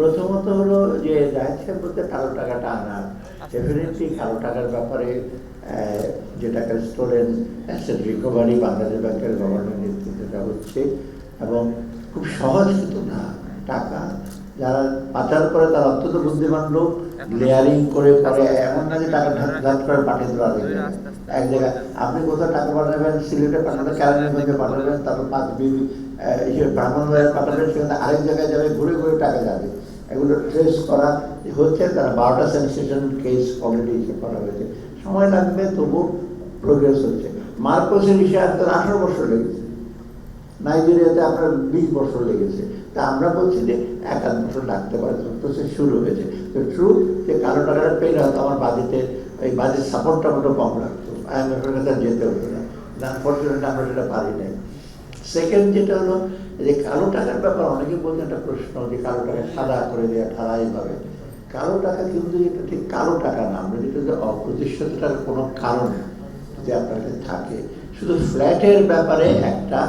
প্রথমত হলো যে জাহেদ সাহেব বলতে কালো টাকাটা আনার ডেফিনেটলি কালো টাকার ব্যাপারে আহ, যেটাকে স্টোলেন অ্যাসেট রিকভারি বাংলাদেশ ব্যাংকের গভর্নর নেতৃত্বে হচ্ছে এবং খুব সহজ কিন্তু না টাকা। যারা পাচার করে তারা অত্যন্ত বুদ্ধিমান লোক লেয়ারিং করে করে এমন না যে টাকা ধাপ করে পাঠিয়ে দেওয়া যাবে। এক জায়গায় আপনি কোথাও টাকা পাঠাবেন সিলেটে পাঠাবেন ক্যারানিগঞ্জে পাঠাবেন তারপর পাঁচ বিবি ইয়ে ব্রাহ্মণবাড়িয়া পাঠাবেন সেখানে আরেক জায়গায় যাবে ঘুরে ঘুরে টাকা যাবে। এগুলো ট্রেস করা হচ্ছে তারা বারোটা সেন্সেশন কেস অলরেডি করা হয়েছে। সময় লাগবে, তবু প্রোগ্রেস হচ্ছে। মার্কোসের বিষয়ে আপনার আঠারো বছর লেগেছে। নাইজেরিয়াতে আপনার বিশ বছর লেগেছে। তা আমরা বলছি যে এক আধ বছর লাগতে পারে প্রসেস শুরু হয়েছে। তো ট্রু যে কালো টাকাটা পেলে হয়তো আমার বাজেটে ওই বাজেট সাপোর্টটা মতো কম লাগতো। আইএমএফের কাছে যেতে হতো না। আনফর্চুনেটলি আমরা সেটা পারি নাই। সেকেন্ড যেটা হলো যে কালো টাকার ব্যাপার অনেকে বলছেন একটা প্রশ্ন যে কালো টাকা সাদা করে দেওয়া ঠাড়াইভাবে কালো টাকা কিন্তু এটা ঠিক কালো টাকা না, আমরা যেটা যে অপ্রতিষ্ঠিতটার কোনো কারণ যদি আপনার থাকে, শুধু ফ্ল্যাটের ব্যাপারে একটা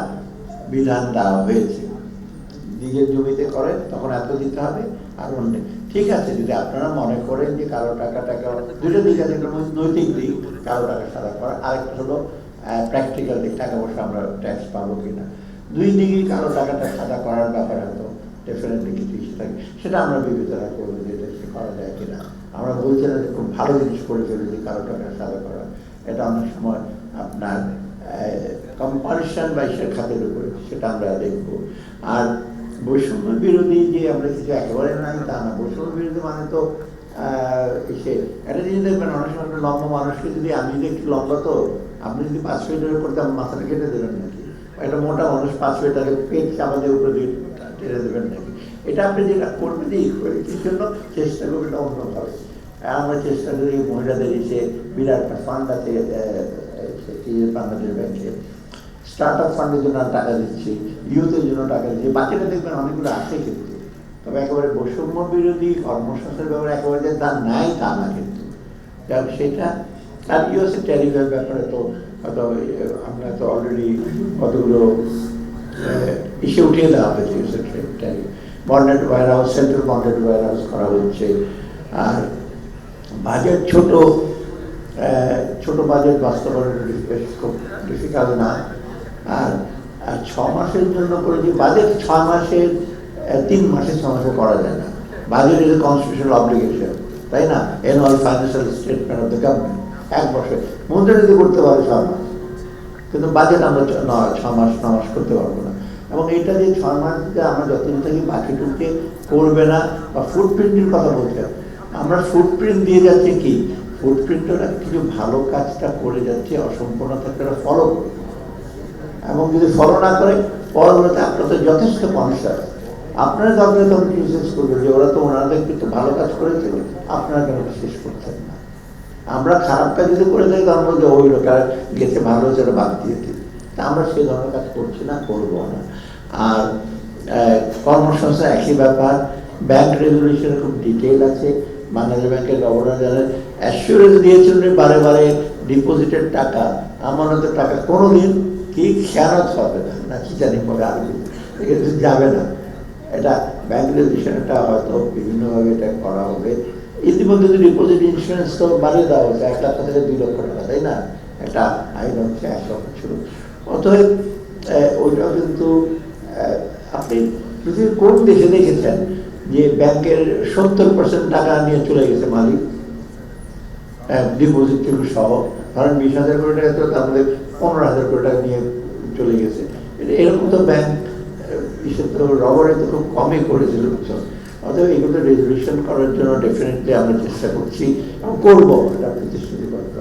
বিধান দেওয়া হয়েছে। নিজের জমিতে করেন, তখন এত দিতে হবে, আর অন্য ঠিক আছে, যদি আপনারা মনে করেন যে কালো টাকাটাকে দুটো দিক আছে নৈতিক দিক, কালো টাকা সাদা করা আরেকটা হলো প্র্যাকটিক্যাল দিক, টাকা পয়সা আমরা ট্যাক্স পাবো কিনা। দুই দিকেই কালো টাকাটা সাদা করার ব্যাপারে হয়তো ডেফিনেটলি কিছু ইস্যু থাকে। সেটা আমরা বিবেচনা করব যে এটা সে করা যায় কিনা। আমরা বলছি না যে খুব ভালো জিনিস করে ফেলেছি কালো টাকা সাদা করা। এটা অনেক সময় আপনার কম্পারিশন বা ইসের খাতের উপরে, সেটা আমরা দেখব। আর বৈষম্য বিরোধী যে আমরা কিছু একেবারে নাই, তা না। বৈষম্য বিরোধী মানে তো সে একটা জিনিস দেখবেন, অনেক সময় লম্বা মানুষকে যদি আমি যদি একটু লম্বা তো, আপনি যদি পাঁচ করতে, আমার মাথাটা কেটে দেবেন নাকি একটা মোটা মানুষ পাঁচ ফিটাকে পেট চাপা দিয়ে উপরে দিয়ে দেবেন নাকি? এটা আপনি যেটা করবেন ইকুয়ালিটির জন্য চেষ্টা করবেন অন্যভাবে আমরা চেষ্টা করি মহিলাদের এসে বিরাট একটা ফান্ড আছে আহ, সেটি বাংলাদেশ ব্যাংকে। স্টার্ট আপ ফান্ডের জন্য টাকা দিচ্ছি ইউথের জন্য টাকা দিচ্ছি। বাকিটা দেখবেন অনেকগুলো আছে কিন্তু। তবে একেবারে বৈষম্য বিরোধী কর্মসংস্থার ব্যাপারে একেবারে যে তা নাই তা না কিন্তু। সেটা আর ইউএসএ ট্যারিফের ব্যাপারে তো আমরা তো অলরেডি কতগুলো ইসে উঠিয়ে দেওয়া হয়েছে bonded warehouse central bonded warehouse করা হচ্ছে। আর বাজেট ছোট ছোট বাজেট বাস্তবায়ন খুব ডিফিকাল্ট না। আর আর ছ মাসের জন্য করে যে বাজেট ছ মাসের তিন মাসে, ছ মাসে করা যায় না। Budget is a constitutional obligation তাই না? Annual financial statement of the government এক বছর। যদি করতে পারে ছ মাস, কিন্তু বাজেট আমরা ছ- মাস, ন মাস করতে পারব না। এবং এটা যে ছ মাস আমরা যতদিন থাকি বাকিটুকে করবে না, বা ফুটপ্রিন্টের কথা বলতে আমরা ফুটপ্রিন্ট দিয়ে যাচ্ছি কি? ফুটপ্রিন্টরা কিছু ভালো কাজটা করে যাচ্ছে, অসম্পূর্ণ থাকলে ওরা ফলো এবং যদি ফলো না করে, পরবর্তীতে আপনার তো যথেষ্ট আছে। আপনারা দরকার তখন ক্রিটিসাইজ করবেন যে ওরা তো ওনাদের কিন্তু ভালো কাজ করেছিল আপনারা কেন শেষ করছেন না? আমরা খারাপ কাজ যদি করে থাকি তখন বলতে ওই লোকটা গেছে ভালো ওটা বাদ দিয়ে দিই। তা আমরা সেই ধরনের কাজ করছি না, করব না। আর কর্মসংস্থান একই ব্যাপার। ব্যাংক রেজলিউশনে খুব ডিটেল আছে। বাংলাদেশ ব্যাংকের গভর্নর জেনারেল অ্যাসুরেন্স দিয়েছেন বারে বারে ডিপোজিটের টাকা, আমানতের টাকা কোনো দিন কি খেয়ানত হবে না না কি জানি পরে আরও এটা যাবে না। এটা ব্যাংক রেজলিউশনটা হয়তো বিভিন্নভাবে এটা করা হবে। ইতিমধ্যে তো ডিপোজিট ইন্স্যুরেন্স তো বাড়িয়ে দেওয়া হচ্ছে এক লাখ থেকে দুই লক্ষ টাকা তাই না? একটা আইন হচ্ছে এক লক্ষ ছিল অতএব আহ, ওইটাও কিন্তু আপনি পৃথিবীর কোন দেশে দেখেছেন যে ব্যাংকের সত্তর পার্সেন্ট টাকা নিয়ে চলে গেছে মালিক ডিপোজিট থেকে সহ ধরেন বিশ হাজার কোটি টাকা তো মধ্যে পনেরো হাজার কোটি টাকা নিয়ে চলে গেছে। এরকম তো ব্যাংক হিসেবে তো রবারে তো খুব কমই করেছিল অতএব এগুলো রেজলিউশন করার জন্য ডেফিনেটলি আমরা চেষ্টা করছি এবং করব এটা প্রতিশ্রুতি করতে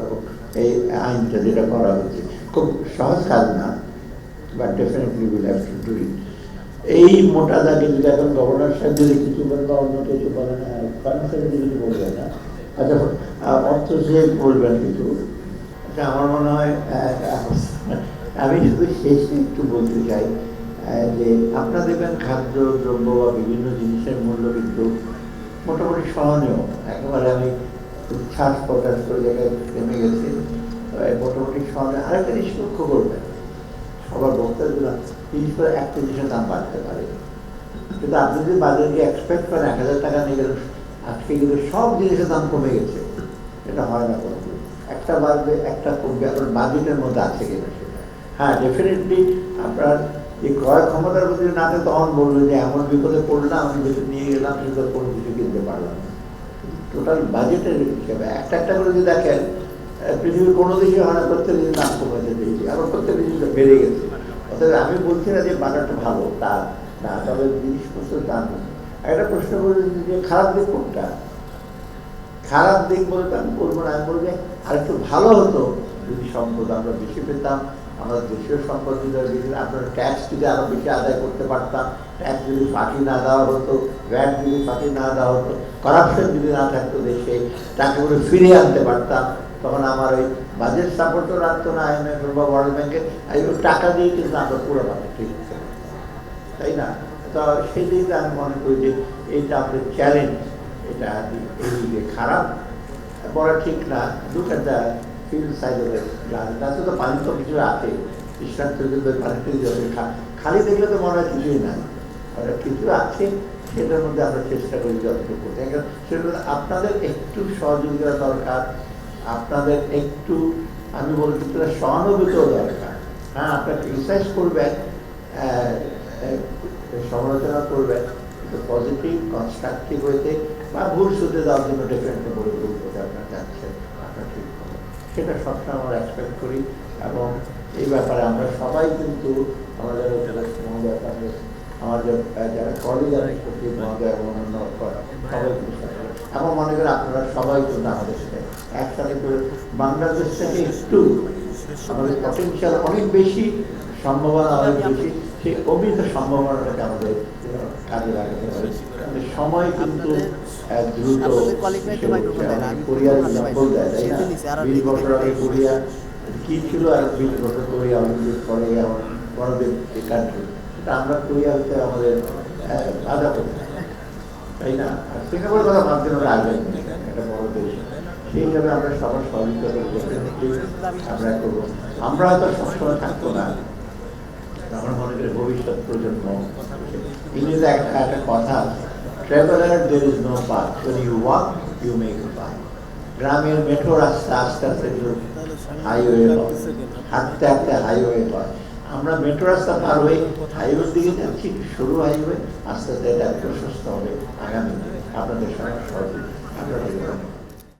এই আইনটা যেটা করা হচ্ছে খুব সহজ কাজ না but definitely will have to do it এই মোটা দাগে যদি এখন গভর্নর সাহেব যদি কিছু বলেন বা অন্য কিছু বলেন ফাইন্যান্স যদি কিছু বলবেন না আচ্ছা আহ, অর্থ সে বলবেন কিছু আচ্ছা আমার মনে হয় আহ, আমি শুধু শেষে একটু বলতে চাই যে আপনারা দেখবেন খাদ্য, দ্রব্য বা বিভিন্ন জিনিসের মূল্য কিন্তু মোটামুটি সহনীয়। একেবারে আমি উচ্ছ্বাস প্রকাশ করে জায়গায় নেমে গেছি। মোটামুটি সহনীয়। আরেকটা জিনিস লক্ষ্য করবেন, সবার বক্তব্য জিনিস করে একটা জিনিসের দাম বাড়তে পারে। কিন্তু আপনি যদি বাজারে এক্সপেক্ট করেন এক হাজার টাকা নিয়ে গেলেন, আজকে কিন্তু সব জিনিসের দাম কমে গেছে। এটা হয় না কোনো একটা বাড়বে একটা কমবে। আপনার বাজেটের মধ্যে আছে কিনা সেটা। হ্যাঁ ডেফিনেটলি আপনার এই ক্রয় ক্ষমতার প্রতি না থাকে তখন বলল যে, এমন বিপদে পড়লাম আমি যেটা নিয়ে গেলাম সেটা কোনো কিছু কিনতে পারলাম টোটাল বাজেটের হিসাবে একটা একটা করে যদি দেখেন পৃথিবীর কোনো দেশে হয় না, প্রত্যেক দিন দাম কমেছে বেশি, আবার প্রত্যেক দিন বেড়ে গেছে। অর্থাৎ আমি বলছি না যে বাজারটা ভালো, তা না, তবে জিনিসপত্রের দাম একটা প্রশ্ন করে যে খারাপ দিক কোনটা? খারাপ দিক বলতে আমি বলব না, আমি বলব যে আরেকটু ভালো হতো যদি সম্পদ আমরা বেশি পেতাম আমরা দেশীয় সম্পদ বেশি আপনার ট্যাক্স যদি আরও বেশি আদায় করতে পারতাম ট্যাক্স যদি ফাঁকি না দেওয়া হতো ভ্যাট যদি ফাঁকি না দেওয়া হতো করাপশন যদি না থাকতো দেশে টাকাগুলো ফিরিয়ে আনতে পারতাম। তখন আমার ওই বাজেট সাপোর্টও রাখতো না আইএমএফ বা ওয়ার্ল্ড ব্যাংকে এইগুলো টাকা দিয়ে কিন্তু আমরা পুরো ভাবে ঠিক। তাই না? তো সেই দিকে আমি মনে করি যে এইটা আমাদের চ্যালেঞ্জ এটা এই দিকে খারাপ বলা ঠিক না লুক খালি দেখলে তো মনে হয় কিছুই নাই। কিছু আছে, সেটার মধ্যে আমরা চেষ্টা করি যতটুকু করতে। সেটা আপনাদের একটু সহযোগিতা দরকার, আপনাদের একটু, আমি বলি কিছুটা সহানুভূত দরকার। হ্যাঁ আপনারা ক্রিটিসাইজ করবেন সমালোচনা করবেন, কিন্তু পজিটিভ কনস্ট্রাকটিভ হইতে বা ভুল শুধরে দেওয়ার জন্য ডেফিনেটলি বলে ভুল করতে আপনার হবে সেটা সবসময় আমরা এক্সপেক্ট করি এবং এই ব্যাপারে আমরা সবাই কিন্তু আমাদের মহোদয় আমাদের যারা কলেজ আছে সবাই সাথে মনে করি আপনারা সবাই কিন্তু আমাদের সাথে একসাথে করে বাংলাদেশ থেকে একটু আমাদের পটেনশিয়াল অনেক বেশি সম্ভাবনা অনেক বেশি, সেই অমিত সম্ভাবনাটাকে আমাদের কাজে লাগাতে হবে সময় কিন্তু দ্রুত আপনাদের colleague রা একটু সে microphone দেন, আমি কোরিয়ার কথা দেয় তাই না? সেটা নিচে আরও বিশ বছর আগে কোরিয়া। কি ছিল আর বিশ বছর কোরিয়া অলিম্পিক পরে আমার বড়দের কান্ট্রি সেটা আমরা কোরিয়া হতে আমাদের আহ, বাধা তাই না? আর সিঙ্গাপুরের কথা ভাবতে হবে আগে একটা বড় দেশ। সেই হিসাবে আমরা সবার সহযোগিতা আমরা করব। আমরা হয়তো সবসময় থাকব না। আমরা মনে করি ভবিষ্যৎ প্রজন্ম। ইংরেজিতে একটা একটা কথা traveller there is no park when you walk, you make a path. গ্রামের মেট্রো রাস্তা আস্তে আস্তে হাইওয়ে হাঁটতে হাঁটতে হাইওয়ে হয় আমরা মেট্রো রাস্তা পার হয়ে হাইওয়ের দিকে যাচ্ছি সরু হাইওয়ে আস্তে আস্তে এটা প্রশস্ত হবে আগামী আপনাদের সহযোগিতা। আপনাদের